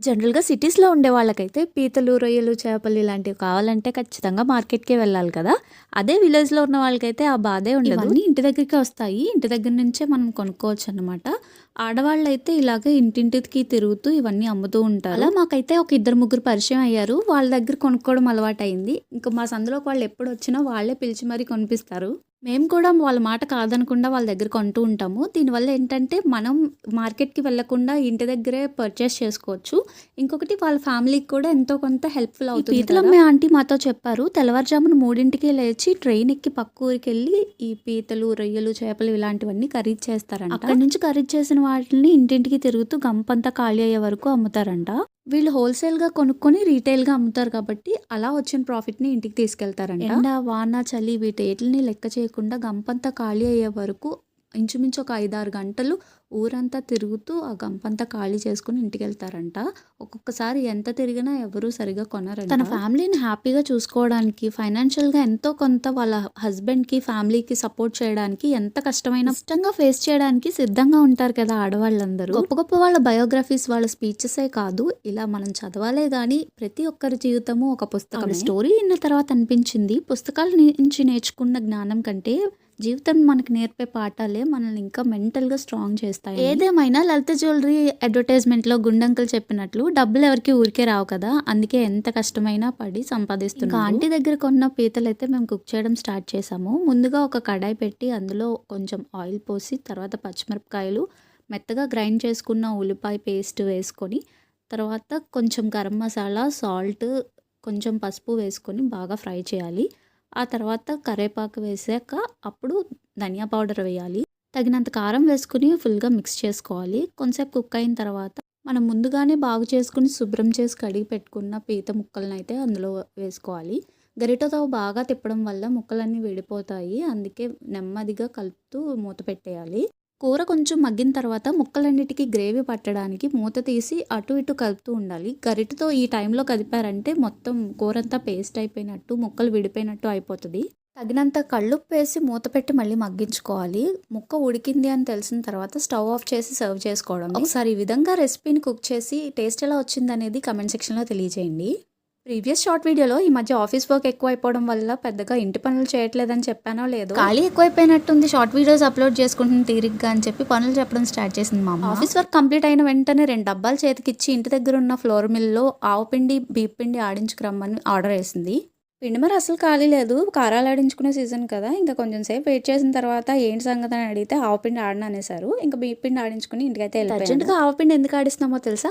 జనరల్‌గా సిటీస్‌లో ఉండే వాళ్ళకైతే పీతలు, రొయ్యలు, చేపలు ఇలాంటివి కావాలంటే ఖచ్చితంగా మార్కెట్‌కే వెళ్ళాలి కదా! అదే విలేజ్‌లో ఉన్న వాళ్ళకైతే ఆ బాధే ఉండదు. ఇవన్నీ ఇంటి దగ్గరికే వస్తాయి. ఇంటి దగ్గర నుంచే మనం కొనుక్కోవచ్చనమాట. ఆడవాళ్ళైతే ఇలాగే ఇంటింటికి తిరుగుతూ ఇవన్నీ అమ్ముతూ ఉంటారు. అలా మాకైతే ఒక ఇద్దరు, ముగ్గురు పరిచయం అయ్యారు. వాళ్ళ దగ్గర కొనుక్కోవడం అలవాటయింది. ఇంక మా సందులోకి వాళ్ళు ఎప్పుడొచ్చినా వాళ్ళే పిలిచి మరీ కొనిపిస్తారు. మేము కూడా వాళ్ళ మాట కాదనకుండా వాళ్ళ దగ్గర కొంటూ ఉంటాము. దీనివల్ల ఏంటంటే మనం మార్కెట్‌కి వెళ్ళకుండా ఇంటి దగ్గరే పర్చేస్ చేసుకోవచ్చు. ఇంకొకటి వాళ్ళ ఫ్యామిలీకి కూడా ఎంతో కొంత హెల్ప్‌ఫుల్ అవుతుంది పీతలు కదా! అమ్మే ఆంటీ మాతో చెప్పారు. తెల్లవారుజామున 3కే లేచి ట్రైన్ ఎక్కి పక్క ఊరికెళ్ళి ఈ పీతలు, రొయ్యలు, చేపలు ఇలాంటివన్నీ ఖరీదు చేస్తారంట. అక్కడి నుంచి ఖరీదు చేసిన వాటిని ఇంటింటికి తిరుగుతూ గంపంతా ఖాళీ అయ్యే వరకు అమ్ముతారంట. వీళ్ళు హోల్‌సేల్‌గా కొనుక్కొని రీటైల్‌గా అమ్ముతారు కాబట్టి అలా వచ్చిన ప్రాఫిట్‌ని ఇంటికి తీసుకెళ్తారంట. ఎండ, వాన, చలి వీటేటిల్ని లెక్క చేయకుండా గంపంతా ఖాళీ అయ్యే వరకు ఇంచుమించు ఒక 5, 6 గంటలు ఊరంతా తిరుగుతూ ఆ గంపంతా ఖాళీ చేసుకొని ఇంటికెళ్తారంట. ఒక్కొక్కసారి ఎంత తిరిగినా ఎవరు సరిగ్గా కొనరంట. తన ఫ్యామిలీని హ్యాపీగా చూసుకోవడానికి ఫైనాన్షియల్‌గా ఎంతో కొంత వాళ్ళ హస్బెండ్‌కి, ఫ్యామిలీకి సపోర్ట్ చేయడానికి ఎంత కష్టమైనా ఇష్టంగా ఫేస్ చేయడానికి సిద్ధంగా ఉంటారు కదా ఆడవాళ్ళందరూ. గొప్ప గొప్ప వాళ్ళ బయోగ్రఫీస్, వాళ్ళ స్పీచెసే కాదు. ఇలా మనం చదవాలే గానీ ప్రతి ఒక్కరి జీవితము ఒక ఆవిడ పుస్తకమే. స్టోరీ విన్న తర్వాత అనిపించింది పుస్తకాల నుంచి నేర్చుకున్న జ్ఞానం కంటే జీవితం మనకు నేర్పే పాఠాలే మనల్ని ఇంకా మెంటల్‌గా స్ట్రాంగ్ చేస్తాయి. ఏదేమైనా లలిత జ్యువెలరీ అడ్వర్టైజ్‌మెంట్‌లో గుండంకుల్ చెప్పినట్లు డబ్బులు ఎవరికీ ఊరికే రావు కదా! అందుకే ఎంత కష్టమైనా పడి ఇంకా సంపాదిస్తున్నారు. ఆంటీ దగ్గర కొన్న పీతలైతే మేము కుక్ చేయడం స్టార్ట్ చేసాము. ముందుగా ఒక కడాయి పెట్టి అందులో కొంచెం ఆయిల్ పోసి తర్వాత పచ్చిమిరపకాయలు, మెత్తగా గ్రైండ్ చేసుకున్న ఉల్లిపాయ పేస్ట్ వేసుకొని తర్వాత కొంచెం గరం మసాలా, సాల్ట్, కొంచెం పసుపు వేసుకొని బాగా ఫ్రై చేయాలి. ఆ తర్వాత కరివేపాకు వేసాక అప్పుడు ధనియా పౌడర్ వేయాలి. తగినంత కారం వేసుకొని ఫుల్‌గా మిక్స్ చేసుకోవాలి. కొంచెంసేపు కుక్ అయిన తర్వాత మనం ముందుగానే బాగు చేసుకుని శుభ్రం చేసి కడిగి పెట్టుకున్న పీత ముక్కలనైతే అందులో వేసుకోవాలి. గరిటతో బాగా తిప్పడం వల్ల ముక్కలన్నీ విడిపోతాయి. అందుకే నెమ్మదిగా కలుపుతూ మూత పెట్టేయాలి. కూర కొంచెం మగ్గిన తర్వాత ముక్కలన్నిటికీ గ్రేవీ పట్టడానికి మూత తీసి అటు ఇటు కలుపుతూ ఉండాలి. గరిటతో ఈ టైంలో కలిపారంటే మొత్తం కూరంతా పేస్ట్ అయిపోయినట్టు, ముక్కలు విడిపోయినట్టు అయిపోతుంది తగినంత కల్లుప్పేసి మూత పెట్టి మళ్ళీ మగ్గించుకోవాలి. ముక్క ఉడికింది అని తెలిసిన తర్వాత స్టవ్ ఆఫ్ చేసి సర్వ్ చేసుకోవడం ఒకసారి ఈ విధంగా రెసిపీని కుక్ చేసి టేస్ట్ ఎలా వచ్చిందనేది కమెంట్ సెక్షన్‌లో తెలియజేయండి. ప్రీవియస్ షార్ట్ వీడియోలో ఈ మధ్య ఆఫీస్ వర్క్ ఎక్కువైపోవడం వల్ల పెద్దగా ఇంటి పనులు చేయట్లేదని చెప్పానో లేదో ఖాళీ ఎక్కువైపోయినట్టుంది షార్ట్ వీడియోస్ అప్లోడ్ చేసుకుంటుంది తీరిగ్గా అని చెప్పి పనులు చెప్పడం స్టార్ట్ చేసింది మా. ఆఫీస్ వర్క్ కంప్లీట్ అయిన వెంటనే 2 డబ్బాలు చేతికిచ్చి ఇంటి దగ్గర ఉన్న ఫ్లోర్ మిల్‌లో ఆవు పిండి, బియ్యపు పిండి ఆడించుకురమ్మని ఆర్డర్ ఏసింది. పిండి మరి అసలు ఖాళీ లేదు. కారాలు ఆడించుకునే సీజన్ కదా! ఇంకా కొంచెం సేపు వెయిట్ చేసిన తర్వాత ఏంటి సంగతి అని అడిగితే ఆవు పిండి ఆడను అనేసారు. ఇంక బియ్యపు పిండి ఆడించుకొని ఇంటికైతే. అర్జెంట్‌గా ఆవు పిండి ఎందుకు ఆడిస్తున్నామో తెలుసా?